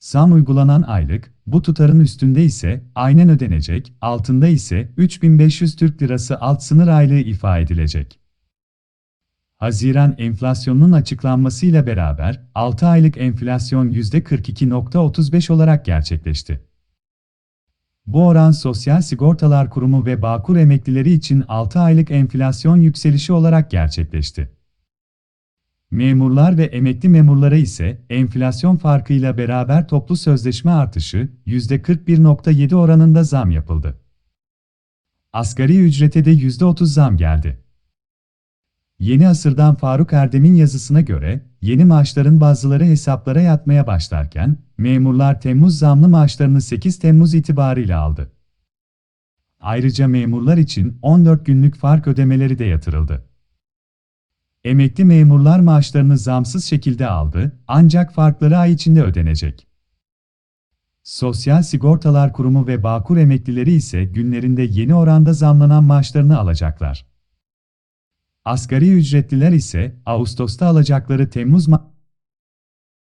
Zam uygulanan aylık, bu tutarın üstünde ise aynen ödenecek, altında ise 3500 Türk Lirası alt sınır aylığı ifade edilecek. Haziran enflasyonunun açıklanmasıyla beraber 6 aylık enflasyon %42.35 olarak gerçekleşti. Bu oran Sosyal Sigortalar Kurumu ve Bağkur emeklileri için 6 aylık enflasyon yükselişi olarak gerçekleşti. Memurlar ve emekli memurlara ise enflasyon farkıyla beraber toplu sözleşme artışı %41.7 oranında zam yapıldı. Asgari ücrete de %30 zam geldi. Yeni asırdan Faruk Erdem'in yazısına göre, yeni maaşların bazıları hesaplara yatmaya başlarken, memurlar Temmuz zamlı maaşlarını 8 Temmuz itibariyle aldı. Ayrıca memurlar için 14 günlük fark ödemeleri de yatırıldı. Emekli memurlar maaşlarını zamsız şekilde aldı, ancak farkları ay içinde ödenecek. Sosyal Sigortalar Kurumu ve Bağkur emeklileri ise günlerinde yeni oranda zamlanan maaşlarını alacaklar. Asgari ücretliler ise Ağustos'ta alacakları Temmuz ma-